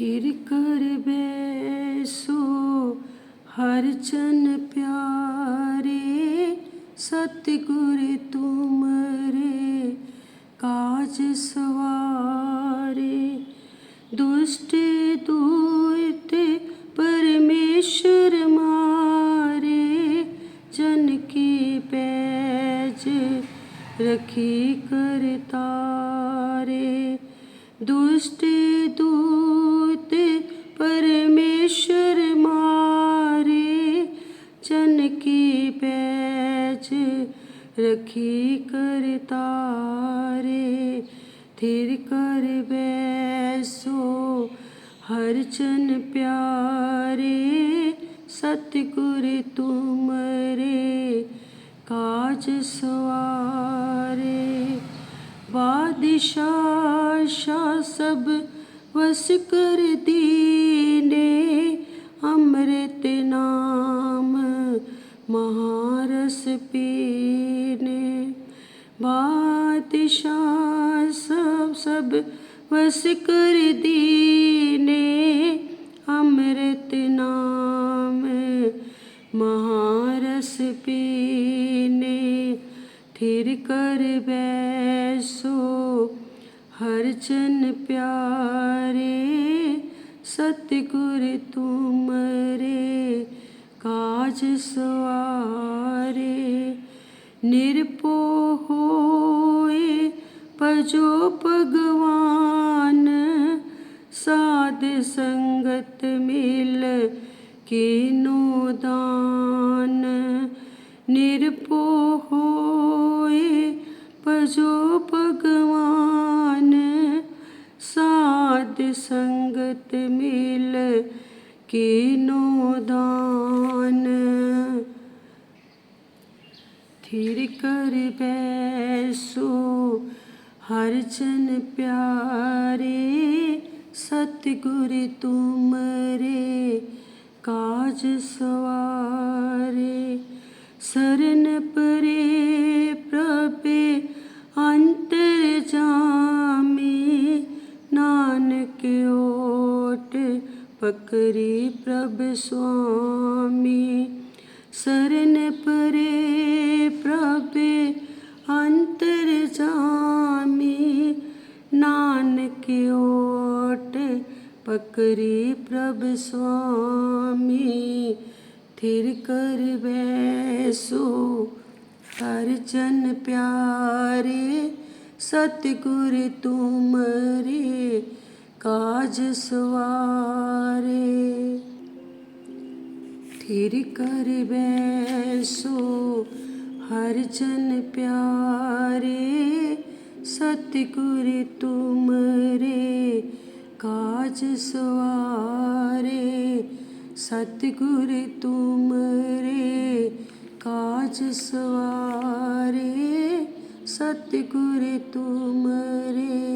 थिर कर बैसो, हर चन प्यारे, सतगुर तुमरे, काज सवारे। दुष्ट दूत परमेश्वर मारे, जन की पैज रखी कर तारे। दुष्ट की पैज रखी कर तारे, थिर कर बैसो हर चन प्यारे, सतगुर तुमरे, काज सवारे। बादशाह शाह सब वस कर दीने महारस पीने, बादशाह सब सब वस कर दीने, अमृत नाम महारस पीने। थिर कर बैसो, हर जन प्यारे, सतगुर तुमरे ਕਾਜ ਸਵਾਰੇ ਨਿਰਪੋ ਹੋਏ ਪਜੋ ਭਗਵਾਨ, ਸਾਧ ਸੰਗਤ ਮਿਲ ਕੀਨੋ ਦਾਨ। ਨਿਰਪੋ ਹੋਏ ਪਜੋ ਭਗਵਾਨ, ਸਾਧ ਸੰਗਤ ਮਿਲ कीनो दान। थिर कर बैसो हर जन प्यारे सतगुर तुमरे काज सवारे शरण परे पकरी प्रभ स्वामी, शरण परे प्रभे अंतर जामी। नानक ओट पकरी प्रभ स्वामी, थिर कर बैसो। जन प्यारे, सतगुर तुमरे काज सवारे थिर कर बैसो हर जन प्यारे सतगुर तुमरे काज सवारे सतगुर तुमरे काज सवारे सतगुर तुमरे